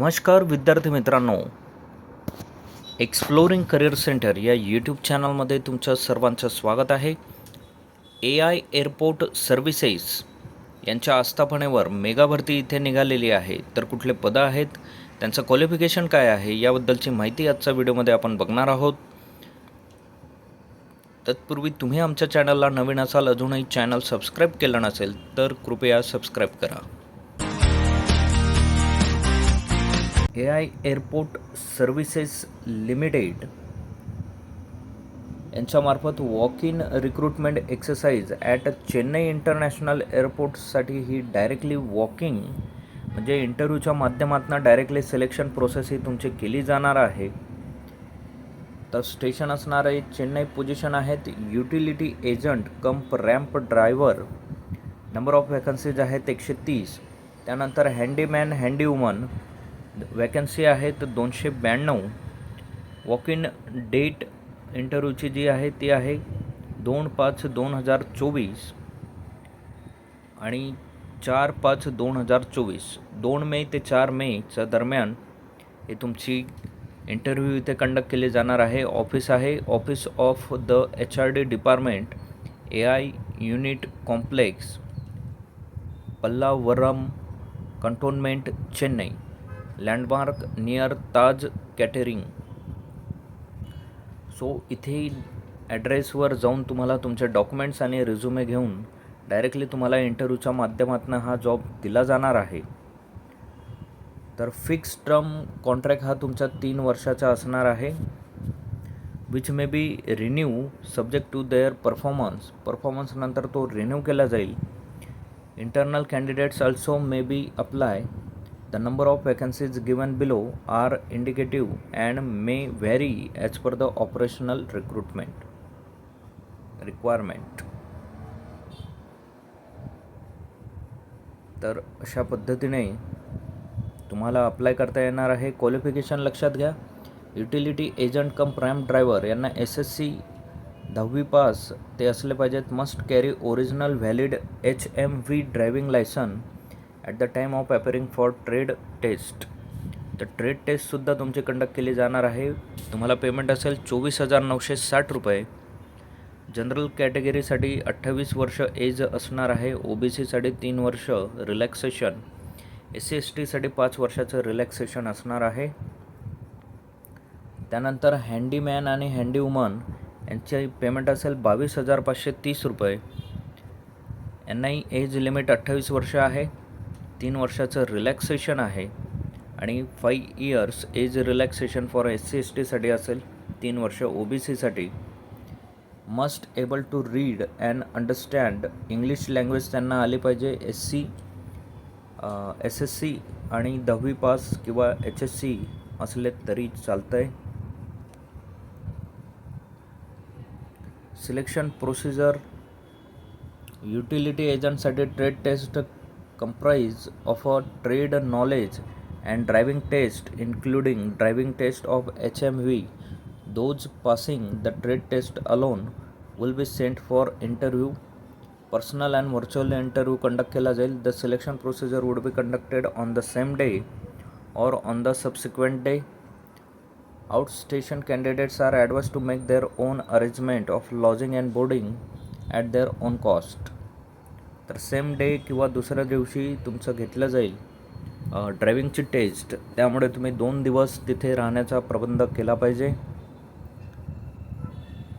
नमस्कार विद्यार्थी मित्रांनो. एक्सप्लोरिंग करिअर सेंटर या यूट्यूब चॅनलमध्ये तुमचं सर्वांचं स्वागत आहे. ए आय एअरपोर्ट सर्व्हिसेस यांच्या आस्थापनेवर मेगा भरती इथे निघालेली आहे. तर कुठले पदं आहेत? त्यांचं क्वालिफिकेशन काय आहे? याबद्दलची माहिती आजच्या व्हिडिओमध्ये आपण बघणार आहोत. तत्पूर्वी तुम्ही आमच्या चॅनलला नवीन असाल अजूनही चॅनल सबस्क्राईब केलं नसेल तर कृपया सबस्क्राईब करा. A I airport services limited यांच्यामार्फत walk in recruitment exercise at Chennai international एअरपोर्टसाठी ही डायरेक्टली वॉकिंग म्हणजे इंटरव्ह्यूच्या माध्यमातून डायरेक्टली सिलेक्शन प्रोसेस ही तुमची केली जाणार आहे. तर स्टेशन असणारे चेन्नई पोझिशन आहेत utility agent cum ramp driver number of vacancies आहेत एकशे तीस. त्यानंतर हँडीमॅन हँडीवुमन वॅकन्सी आहेत दोनशे ब्याण्णव. वॉक इन डेट इंटरव्ह्यूची जी आहे ती आहे दोन पाच दोन हजार चोवीस आणि चार पाच दोन हजार चोवीस. दोन मे ते चार मेच्या दरम्यान हे तुमची इंटरव्ह्यू इथे कंडक्ट केली जाणार आहे. ऑफिस आहे. Office of the H R D department A I unit complex Pallavaram cantonment Chennai. Landmark near Taj catering. So इथे ॲड्रेसवर जाऊन तुम्हाला तुमचे डॉक्युमेंट्स आणि रिझ्युमे घेऊन डायरेक्टली तुम्हाला इंटरव्ह्यूच्या माध्यमातून हा जॉब दिला जाणार आहे. तर फिक्स टर्म कॉन्ट्रॅक्ट हा तुमचा तीन वर्षाचा असणार आहे which may be renew subject to their performance परफॉर्मन्सनंतर तो रिन्यू केला जाईल. Internal candidates also may be apply the number of vacancies given below are indicative and may vary as per the operational recruitment requirement तर अशा पद्धतीने तुम्हाला apply करता येणार आहे. क्वालिफिकेशन लक्षात घ्या. युटिलिटी एजंट कम प्रॅम ड्रायव्हर यांना एस एस सी दहावी पास ते असले पाहिजेत. Must carry original valid H M V driving licence at the time of appearing for trade test तर ट्रेड टेस्टसुद्धा तुमची कंडक्ट केली जाणार आहे. तुम्हाला पेमेंट असेल चोवीस हजार नऊशे साठ रुपये. जनरल कॅटेगरीसाठी अठ्ठावीस वर्ष एज असणार आहे. ओ बी सीसाठी तीन वर्ष रिलॅक्सेशन एस सी एस टीसाठी पाच वर्षाचं रिलॅक्सेशन असणार आहे. त्यानंतर हँडीमॅन आणि हँडी वुमन यांचे पेमेंट असेल बावीस हजार पाचशे तीस रुपये. यांनाही एज लिमिट अठ्ठावीस वर्ष आहे. तीन वर्षाचं रिलॅक्सेशन आहे. आणि five years age relaxation for S C S टीसाठी असेल तीन वर्ष ओ बी सीसाठी must able to read and understand English language त्यांना आली पाहिजे. S C S S C आणि दहावी पास किंवा एच एस सी असले तरी चालतं आहे selection procedure utility एजंटसाठी trade test comprise of a trade knowledge and driving test including driving test of HMV. Those passing the trade test alone will be sent for interview. Personal and virtual interview conduct केला जाईल. The selection procedure would be conducted on the same day or on the subsequent day. Outstation candidates are advised to make their own arrangement of lodging and boarding at their own cost. तर same day किंवा दुसऱ्या दिवशी तुमचं घेतलं जाईल. ड्रायव्हिंगची taste त्यामुळे तुम्ही दोन दिवस तिथे राहण्याचा प्रबंध केला पाहिजे.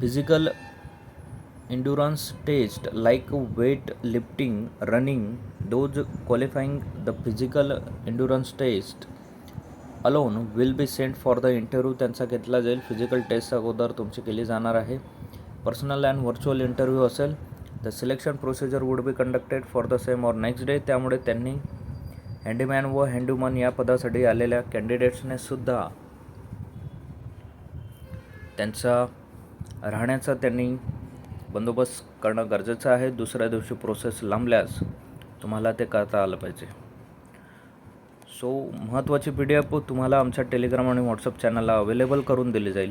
Physical endurance test like weight lifting running those qualifying the physical endurance test alone will be sent for the interview त्यांचा घेतला जाईल. फिजिकल टेस्ट अगोदर तुमची केली जाणार आहे. पर्सनल अँड व्हर्च्युअल इंटरव्ह्यू असेल. The selection procedure would be conducted for the same or next day त्यामुळे त्यांनी हँडीमॅन व हँडूमन या पदासाठी आलेल्या कॅन्डिडेट्सने सुद्धा त्यांचा राहण्याचा त्यांनी बंदोबस्त करणं गरजेचं आहे. दुसऱ्या दिवशी प्रोसेस लांबल्यास तुम्हाला ते करता आलं पाहिजे. सो महत्त्वाची पी डी एफ तुम्हाला आमच्या टेलिग्राम आणि व्हॉट्सअप चॅनलला अवेलेबल करून दिली जाईल.